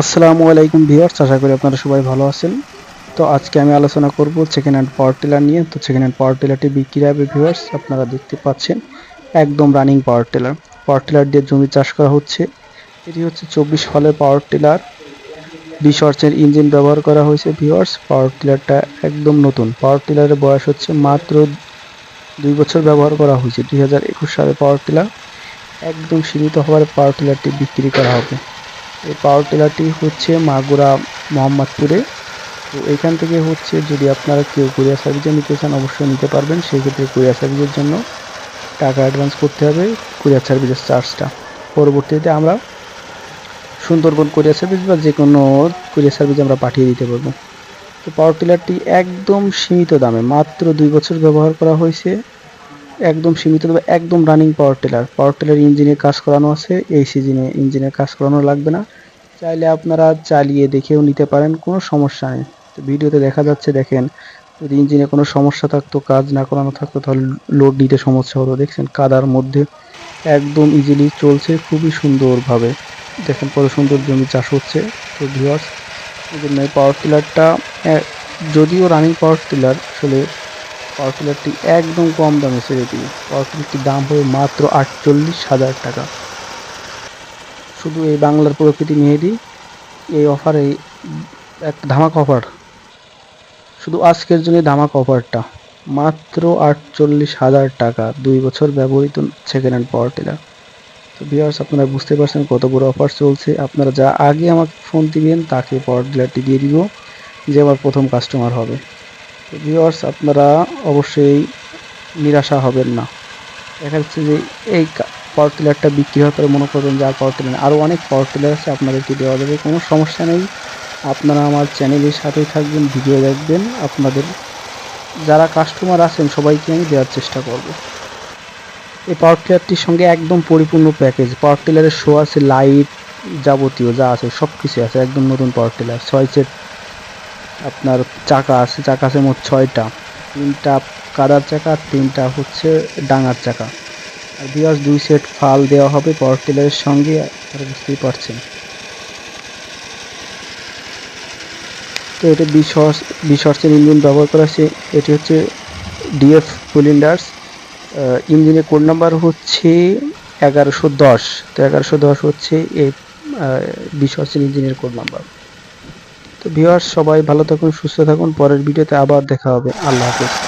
আসসালামু আলাইকুম ভিউয়ার্স, আশা করি আপনারা সবাই ভালো আছেন। তো আজকে আমি আলোচনা করব সেকেন্ড হ্যান্ড পাওয়ার টিলার নিয়ে। তো সেকেন্ড হ্যান্ড পাওয়ার টিলারটি বিক্রি হবে ভিউয়ার্স, আপনারা দেখতে পাচ্ছেন একদম running power tiller power tiller দিয়ে জমি চাষ করা হচ্ছে। এটি হচ্ছে চব্বিশ ফলের পাওয়ার টিলার বিশ হর্সের ইঞ্জিন ব্যবহার করা হয়েছে ভিউয়ার্স। পাওয়ার টিলারটা একদম নতুন। পাওয়ার টিলারের বয়স হচ্ছে মাত্র দুই বছর ব্যবহার করা হয়েছে। দুই হাজার একুশ সালে পাওয়ার টিলার একদম সীমিত হওয়ার পাওয়ার টিলারটি বিক্রি করা হবে। এই পাওয়ার টিলারটি হচ্ছে মাগুরা, মোহাম্মদপুরে। তো এখান থেকে হচ্ছে যদি আপনারা কেউ কুরিয়ার সার্ভিসে নিতে চান, অবশ্যই নিতে পারবেন। সেই ক্ষেত্রে কুরিয়ার সার্ভিসের জন্য টাকা অ্যাডভান্স করতে হবে কুরিয়ার সার্ভিসের চার্জটা। পরবর্তীতে আমরা সুন্দরবন কুরিয়ার সার্ভিস বা যে কোনো কুরিয়ার সার্ভিস আমরা পাঠিয়ে দিতে পারব। তো পাওয়ার টিলারটি একদম সীমিত দামে, মাত্র দুই বছর ব্যবহার করা হয়েছে। একদম সীমিত দামে একদম running power tiller power tiller ইঞ্জিনের কাজ করানো আছে, এই সিজনে ইঞ্জিনের কাজ করানো লাগবে না। চাইলে আপনারা চালিয়ে দেখেও নিতে পারেন, কোনো সমস্যা নেই। তো ভিডিওতে দেখা যাচ্ছে, দেখেন, যদি ইঞ্জিনে কোনো সমস্যা থাকতো, কাজ না করানো থাকতো, তাহলে লোড নিতে সমস্যা হতো। দেখছেন, কাদার মধ্যে একদম ইজিলি চলছে, খুবই সুন্দরভাবে। দেখেন, কত সুন্দর জমি চাষ হচ্ছে। তো ভিউয়ার্স এই জন্য পাওয়ার টিলারটা যদিও রানিং পাওয়ার টিলার আসলে পাওয়ার টিলারটি একদম কম দামে ছেড়ে দিই পাওয়ার টিলারটির দাম হবে মাত্র আটচল্লিশ হাজার টাকা। শুধু এই বাংলার প্রকৃতি মেহেদি এই অফারে এক ধামাক অফার শুধু আজকের জন্য ধামাক অফারটা মাত্র আটচল্লিশ হাজার টাকা। দুই বছর ব্যবহৃত সেকেন্ড হ্যান্ড পাওয়ার টিলার তো ভিউয়ার্স আপনারা বুঝতে পারছেন কত বড় অফার চলছে। আপনারা যা আগে আমাকে ফোন দিবেন, তাকে পাওয়ার টিলারটি দিয়ে দিব, যে আমার প্রথম কাস্টমার হবে। তো আপনারা অবশ্যই নিরাশা হবেন না। দেখা যাচ্ছে যে এই পাওয়ার টিলারটা বিক্রি হওয়ার পরে মনে করবেন যে আর পাওয়ার টিলার আরও অনেক পাওয়ার টিলার আছে আপনাদেরকে দেওয়া যাবে, কোনো সমস্যা নেই। আপনারা আমার চ্যানেলের সাথেই থাকবেন, ভিডিও দেখবেন। আপনাদের যারা কাস্টমার আছেন, সবাইকে আমি দেওয়ার চেষ্টা করব। এই পাওয়ার টিলারটির সঙ্গে একদম পরিপূর্ণ প্যাকেজ পাওয়ার টিলারের শো আছে লাইট যাবতীয় যা আছে সব কিছু আছে। একদম নতুন পাওয়ার টিলার, ছয় আপনার চাকা আছে চাকা আছে মোট ছয়টা। তিনটা কাদার চাকা আর তিনটা হচ্ছে ডাঙার চাকা। আর বিয়াস দুই সেট ফাল দেওয়া হবে পাওয়ার টিলারের সঙ্গে, আপনারা বুঝতেই পারছেন। তো এটা বিশ হর্স বিশ ইঞ্জিন ব্যবহার করা আছে এটি হচ্ছে ডিএফ কুলিন্ডার্স ইঞ্জিনের কোড নাম্বার হচ্ছে এগারোশো দশ। তো এগারোশো দশ হচ্ছে এই বিশ হর্সের ইঞ্জিনের কোড নাম্বার। তো ভিউয়ার্স সবাই ভালো থাকুন সুস্থ থাকুন। পরের ভিডিওতে আবার দেখা হবে। আল্লাহ হাফেজ।